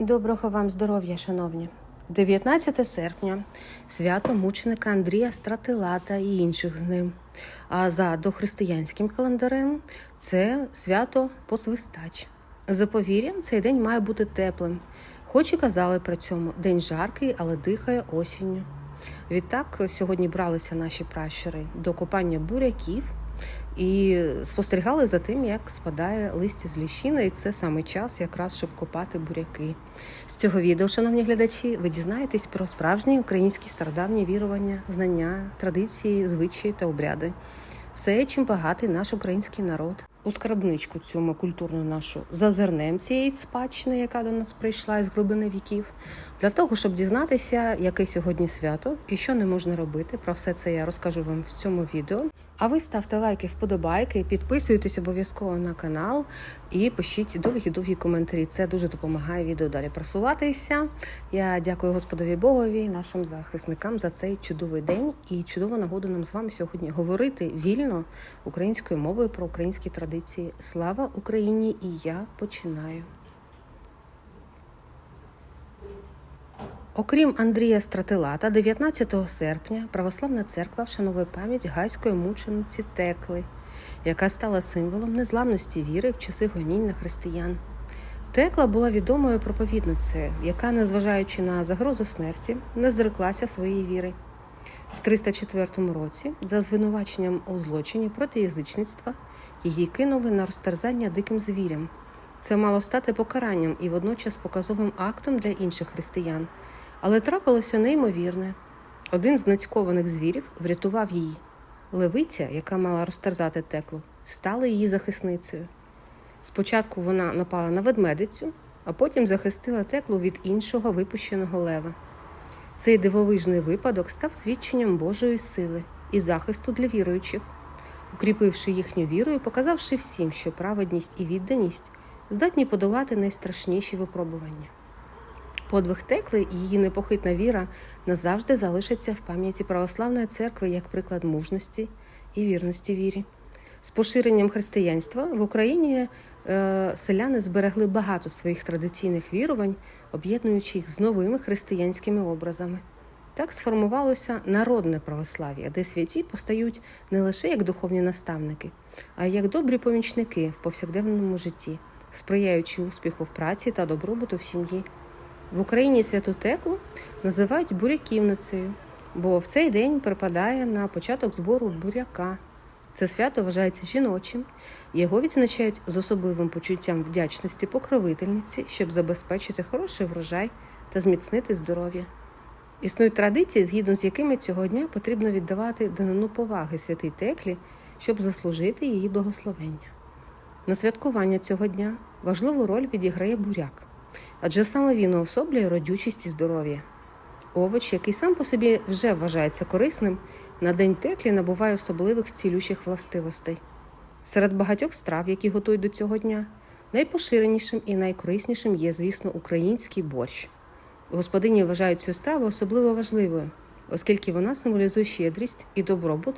Доброго вам здоров'я, шановні! 19 серпня свято мученика Андрія Стратилата і інших з ним. А за дохристиянським календарем це свято Посвистач. За повір'ям, цей день має бути теплим. Хоч і казали при цьому день жаркий, але дихає осінню. Відтак сьогодні бралися наші пращури до копання буряків і спостерігали за тим, як спадає листя з ліщини, і це саме час, якраз щоб копати буряки. З цього відео, шановні глядачі, ви дізнаєтесь про справжні українські стародавні вірування, знання, традиції, звичаї та обряди. Все, чим багатий наш український народ. У скарбничку цю культурну нашу зазирнем цієї спадщини, яка до нас прийшла із глибини віків, для того, щоб дізнатися, яке сьогодні свято і що не можна робити. Про все це я розкажу вам в цьому відео. А ви ставте лайки, вподобайки, підписуйтесь обов'язково на канал і пишіть довгі-довгі коментарі. Це дуже допомагає відео далі просуватися. Я дякую Господові Богові, нашим захисникам за цей чудовий день і чудову нагоду нам з вами сьогодні говорити вільно українською мовою про українські традиції. Слава Україні! І я починаю. Окрім Андрія Стратилата, 19 серпня Православна церква вшановує пам'ять гайської мучениці Текли, яка стала символом незламності віри в часи гонінь на християн. Текла була відомою проповідницею, яка, незважаючи на загрозу смерті, не зреклася своєї віри. В 304 році, за звинуваченням у злочині проти язичництва, її кинули на розтерзання диким звірям. Це мало стати покаранням і водночас показовим актом для інших християн. Але трапилося неймовірне. Один з нацькованих звірів врятував її. Левиця, яка мала розтерзати теклу, стала її захисницею. Спочатку вона напала на ведмедицю, а потім захистила теклу від іншого випущеного лева. Цей дивовижний випадок став свідченням Божої сили і захисту для віруючих, укріпивши їхню віру і показавши всім, що праведність і відданість здатні подолати найстрашніші випробування. Подвиг текли і її непохитна віра назавжди залишаться в пам'яті православної церкви як приклад мужності і вірності вірі. З поширенням християнства в Україні е, селяни зберегли багато своїх традиційних вірувань, об'єднуючи їх з новими християнськими образами. Так сформувалося народне православ'я, де святі постають не лише як духовні наставники, а й як добрі помічники в повсякденному житті, сприяючи успіху в праці та добробуту в сім'ї. В Україні святу теклу називають буряківницею, бо в цей день припадає на початок збору буряка. Це свято вважається жіночим, його відзначають з особливим почуттям вдячності покровительниці, щоб забезпечити хороший врожай та зміцнити здоров'я. Існують традиції, згідно з якими цього дня потрібно віддавати данину поваги святій теклі, щоб заслужити її благословення. На святкування цього дня важливу роль відіграє буряк адже саме він уособлює родючість і здоров'я. Овоч, який сам по собі вже вважається корисним, на день теклі набуває особливих цілющих властивостей. Серед багатьох страв, які готують до цього дня, найпоширенішим і найкориснішим є, звісно, український борщ. Господині вважають цю страву особливо важливою, оскільки вона символізує щедрість і добробут,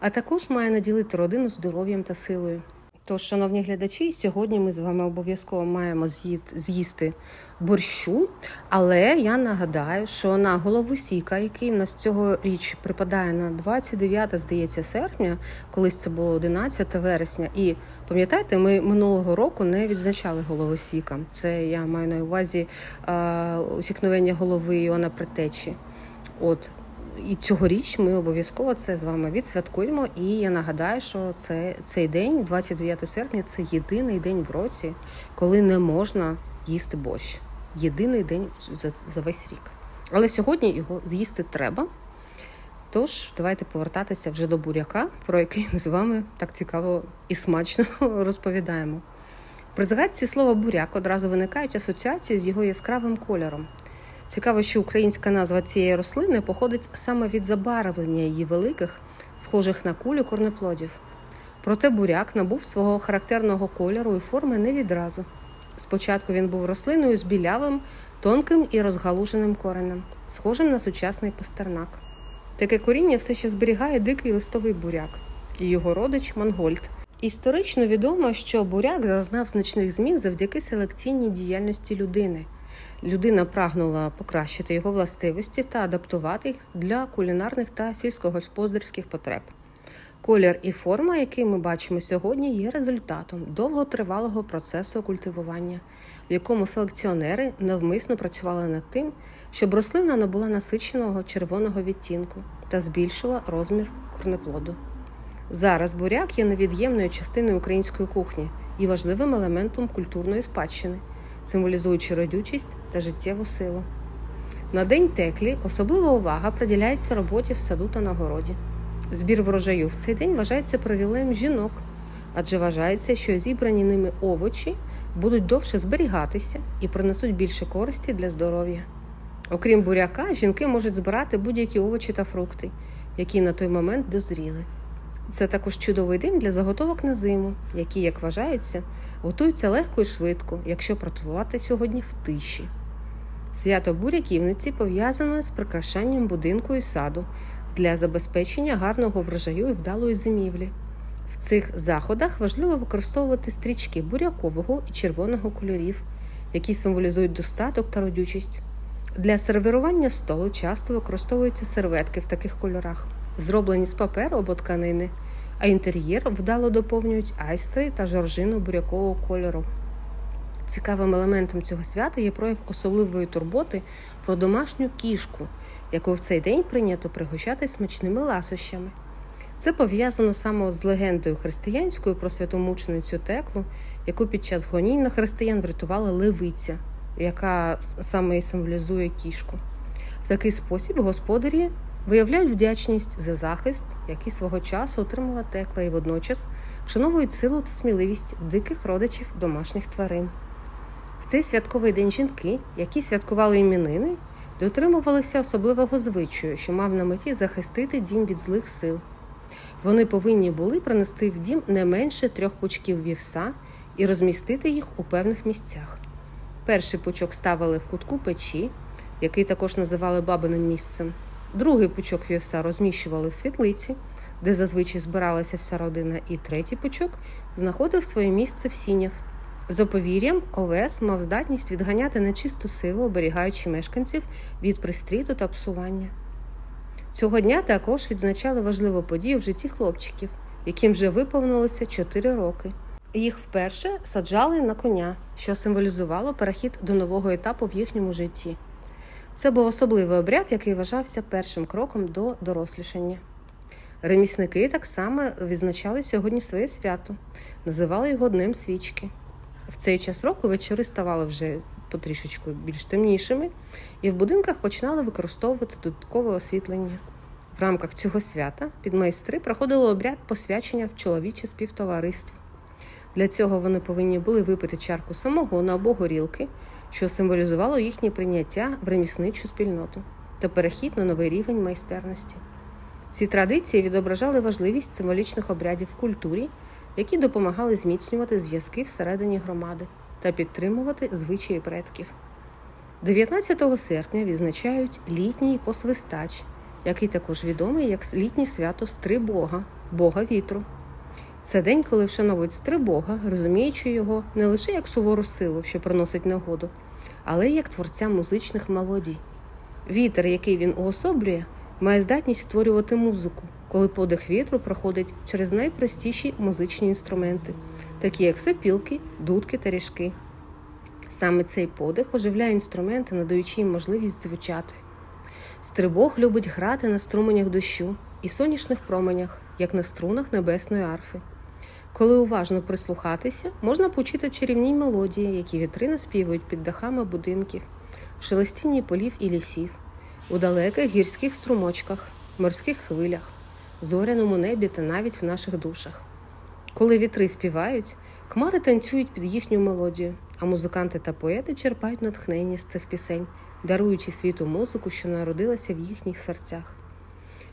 а також має наділити родину здоров'ям та силою. Тож, шановні глядачі, сьогодні ми з вами обов'язково маємо з'їсти борщу. Але я нагадаю, що на голову сіка, який в нас цьогоріч припадає на 29, здається, серпня, колись це було 11 вересня. І пам'ятаєте, ми минулого року не відзначали голову сіка. Це я маю на увазі усікновення голови Іона Притечі. От і цьогоріч ми обов'язково це з вами відсвяткуємо. І я нагадаю, що це цей день, 29 серпня, це єдиний день в році, коли не можна їсти борщ. Єдиний день за, за весь рік. Але сьогодні його з'їсти треба. Тож, давайте повертатися вже до буряка, про який ми з вами так цікаво і смачно розповідаємо. При згадці слова буряк одразу виникають асоціації з його яскравим кольором. Цікаво, що українська назва цієї рослини походить саме від забарвлення її великих, схожих на кулю корнеплодів. Проте буряк набув свого характерного кольору і форми не відразу. Спочатку він був рослиною з білявим, тонким і розгалуженим коренем, схожим на сучасний пастернак. Таке коріння все ще зберігає дикий листовий буряк і його родич Монгольд. Історично відомо, що буряк зазнав значних змін завдяки селекційній діяльності людини. Людина прагнула покращити його властивості та адаптувати їх для кулінарних та сільськогосподарських потреб. Колір і форма, який ми бачимо сьогодні, є результатом довготривалого процесу культивування, в якому селекціонери навмисно працювали над тим, щоб рослина набула насиченого червоного відтінку та збільшила розмір корнеплоду. Зараз буряк є невід'ємною частиною української кухні і важливим елементом культурної спадщини, символізуючи родючість та життєву силу. На день теклі особлива увага приділяється роботі в саду та на городі. Збір врожаю в цей день вважається привілеєм жінок, адже вважається, що зібрані ними овочі будуть довше зберігатися і принесуть більше користі для здоров'я. Окрім буряка, жінки можуть збирати будь-які овочі та фрукти, які на той момент дозріли. Це також чудовий день для заготовок на зиму, які, як вважається, готуються легко і швидко, якщо працювати сьогодні в тиші. Свято буряківниці пов'язане з прикрашанням будинку і саду для забезпечення гарного врожаю і вдалої зимівлі. В цих заходах важливо використовувати стрічки бурякового і червоного кольорів, які символізують достаток та родючість. Для сервірування столу часто використовуються серветки в таких кольорах, зроблені з паперу або тканини, а інтер'єр вдало доповнюють айстри та жоржину бурякового кольору. Цікавим елементом цього свята є прояв особливої турботи про домашню кішку, яку в цей день прийнято пригощати смачними ласощами. Це пов'язано саме з легендою християнською про святомученицю Теклу, яку під час гонінь на християн врятувала левиця, яка саме і символізує кішку. В такий спосіб господарі виявляють вдячність за захист, який свого часу отримала текла, і водночас вшановують силу та сміливість диких родичів домашніх тварин. В цей святковий день жінки, які святкували іменини, дотримувалися особливого звичаю, що мав на меті захистити дім від злих сил. Вони повинні були принести в дім не менше трьох пучків вівса і розмістити їх у певних місцях. Перший пучок ставили в кутку печі, який також називали бабиним місцем. Другий пучок вівса розміщували в світлиці, де зазвичай збиралася вся родина, і третій пучок знаходив своє місце в сінях. За повір'ям, овес мав здатність відганяти нечисту силу, оберігаючи мешканців від пристріту та псування. Цього дня також відзначали важливу подію в житті хлопчиків, яким вже виповнилося 4 роки. Їх вперше саджали на коня, що символізувало перехід до нового етапу в їхньому житті. Це був особливий обряд, який вважався першим кроком до дорослішання. Ремісники так само відзначали сьогодні своє свято, називали його Днем свічки. В цей час року вечори ставали вже потрішечку більш темнішими, і в будинках починали використовувати додаткове освітлення. В рамках цього свята підмайстри проходили обряд посвячення в чоловіче співтовариство. Для цього вони повинні були випити чарку самогону або горілки, що символізувало їхнє прийняття в ремісничу спільноту та перехід на новий рівень майстерності. Ці традиції відображали важливість символічних обрядів в культурі, які допомагали зміцнювати зв'язки всередині громади та підтримувати звичаї предків. 19 серпня відзначають літній посвистач, який також відомий як літнє свято Стрибога, Бога вітру. Це день, коли вшановують Стрибога, розуміючи його не лише як сувору силу, що приносить нагоду, але й як творця музичних мелодій. Вітер, який він уособлює, має здатність створювати музику, коли подих вітру проходить через найпростіші музичні інструменти, такі як сопілки, дудки та ріжки. Саме цей подих оживляє інструменти, надаючи їм можливість звучати. Стрибог любить грати на струменях дощу і сонячних променях, як на струнах небесної арфи. Коли уважно прислухатися, можна почути чарівні мелодії, які вітри наспівують під дахами будинків, в шелестінні полів і лісів, у далеких гірських струмочках, морських хвилях, зоряному небі та навіть в наших душах. Коли вітри співають, хмари танцюють під їхню мелодію, а музиканти та поети черпають натхнення з цих пісень, даруючи світу музику, що народилася в їхніх серцях.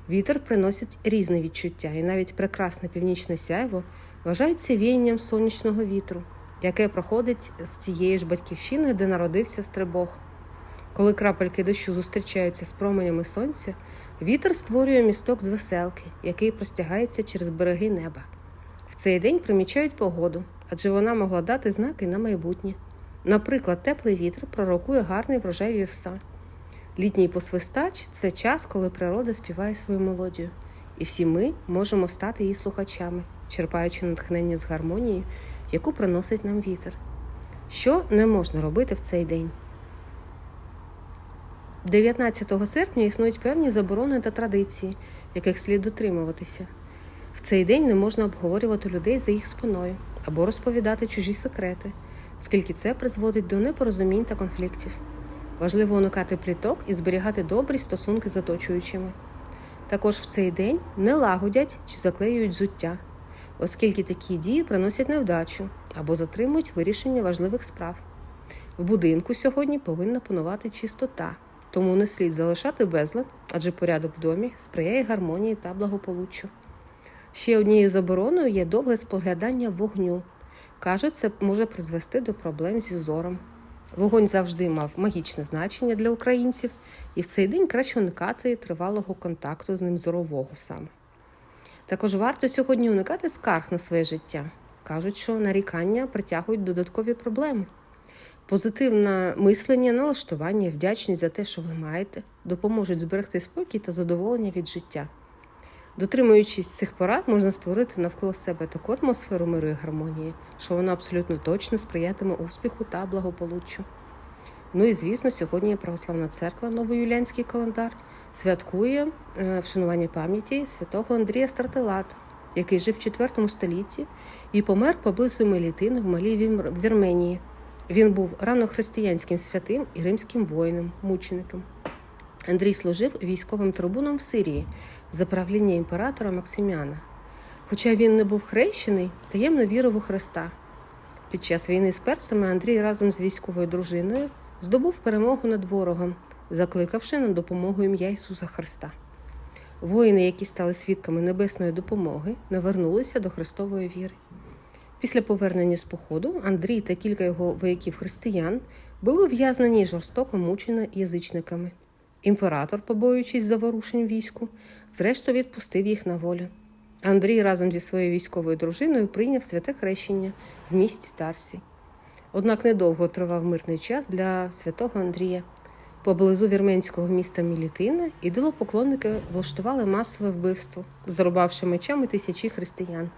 Вітер приносить різне відчуття, і навіть прекрасне північне сяйво вважається віянням сонячного вітру, яке проходить з тієї ж батьківщини, де народився стрибог. Коли крапельки дощу зустрічаються з променями сонця, вітер створює місток з веселки, який простягається через береги неба. В цей день примічають погоду, адже вона могла дати знаки на майбутнє. Наприклад, теплий вітер пророкує гарний врожай вівса. Літній посвистач це час, коли природа співає свою мелодію, і всі ми можемо стати її слухачами, черпаючи натхнення з гармонії, яку приносить нам вітер. Що не можна робити в цей день? 19 серпня існують певні заборони та традиції, яких слід дотримуватися. В цей день не можна обговорювати людей за їх спиною або розповідати чужі секрети, оскільки це призводить до непорозумінь та конфліктів. Важливо уникати пліток і зберігати добрі стосунки з оточуючими. Також в цей день не лагодять чи заклеюють зуття, оскільки такі дії приносять невдачу або затримують вирішення важливих справ. В будинку сьогодні повинна панувати чистота, тому не слід залишати безлад, адже порядок в домі сприяє гармонії та благополуччю. Ще однією забороною є довге споглядання вогню. Кажуть, це може призвести до проблем зі зором. Вогонь завжди мав магічне значення для українців, і в цей день краще уникати тривалого контакту з ним зорового саме. Також варто сьогодні уникати скарг на своє життя. Кажуть, що нарікання притягують додаткові проблеми. Позитивне мислення, налаштування, вдячність за те, що ви маєте, допоможуть зберегти спокій та задоволення від життя. Дотримуючись цих порад, можна створити навколо себе таку атмосферу миру і гармонії, що вона абсолютно точно сприятиме успіху та благополуччю. Ну і звісно, сьогодні Православна церква, новоюліанський календар, святкує е, вшанування пам'яті святого Андрія Стратилата, який жив в IV столітті і помер поблизу Мелітини в малій Вірменії. Він був ранохристиянським святим і римським воїном, мучеником. Андрій служив військовим трибуном в Сирії за правління імператора Максиміана. Хоча він не був хрещений, таємно вірив у Христа. Під час війни з персами Андрій разом з військовою дружиною здобув перемогу над ворогом, закликавши на допомогу ім'я Ісуса Христа. Воїни, які стали свідками небесної допомоги, навернулися до Христової віри. Після повернення з походу Андрій та кілька його вояків християн були ув'язнені і жорстоко мучені язичниками. Імператор, побоюючись заворушень війську, зрештою відпустив їх на волю. Андрій разом зі своєю військовою дружиною прийняв святе хрещення в місті Тарсі. Однак недовго тривав мирний час для святого Андрія. Поблизу вірменського міста Мілітина ідолопоклонники влаштували масове вбивство, зарубавши мечами тисячі християн.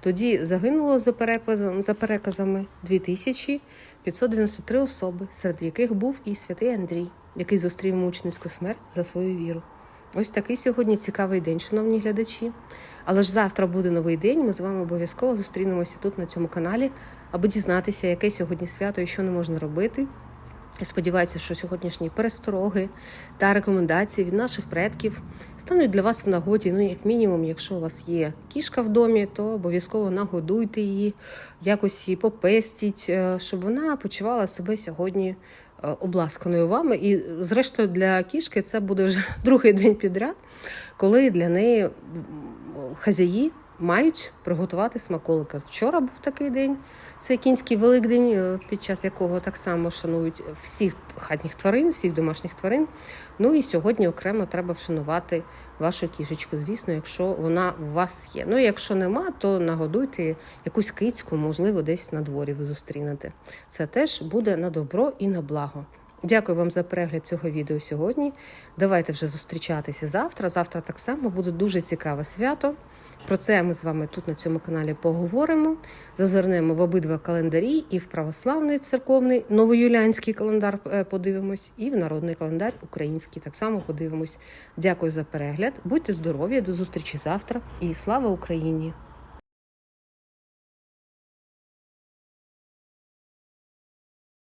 Тоді загинуло за переказами, за переказами 2593 особи, серед яких був і святий Андрій, який зустрів мученицьку смерть за свою віру. Ось такий сьогодні цікавий день, шановні глядачі. Але ж завтра буде новий день. Ми з вами обов'язково зустрінемося тут на цьому каналі, аби дізнатися, яке сьогодні свято і що не можна робити. Я сподіваюся, що сьогоднішні перестороги та рекомендації від наших предків стануть для вас в нагоді. Ну, як мінімум, якщо у вас є кішка в домі, то обов'язково нагодуйте її, якось її попестіть, е, щоб вона почувала себе сьогодні е, обласканою вами. І, зрештою, для кішки це буде вже другий день підряд, коли для неї хазяї мають приготувати смаколики. Вчора був такий день. Це кінський великдень, е, під час якого так само шанують всіх хатніх тварин, всіх домашніх тварин. Ну і сьогодні окремо треба вшанувати вашу кішечку, звісно, якщо вона у вас є. Ну, якщо нема, то нагодуйте якусь кицьку, можливо, десь на дворі ви зустрінете. Це теж буде на добро і на благо. Дякую вам за перегляд цього відео сьогодні. Давайте вже зустрічатися завтра. Завтра так само буде дуже цікаве свято. Про це ми з вами тут на цьому каналі поговоримо. Зазирнемо в обидва календарі, і в православний церковний новоюліанський календар е, подивимось, і в народний календар український так само подивимось. Дякую за перегляд. Будьте здорові, до зустрічі завтра і слава Україні!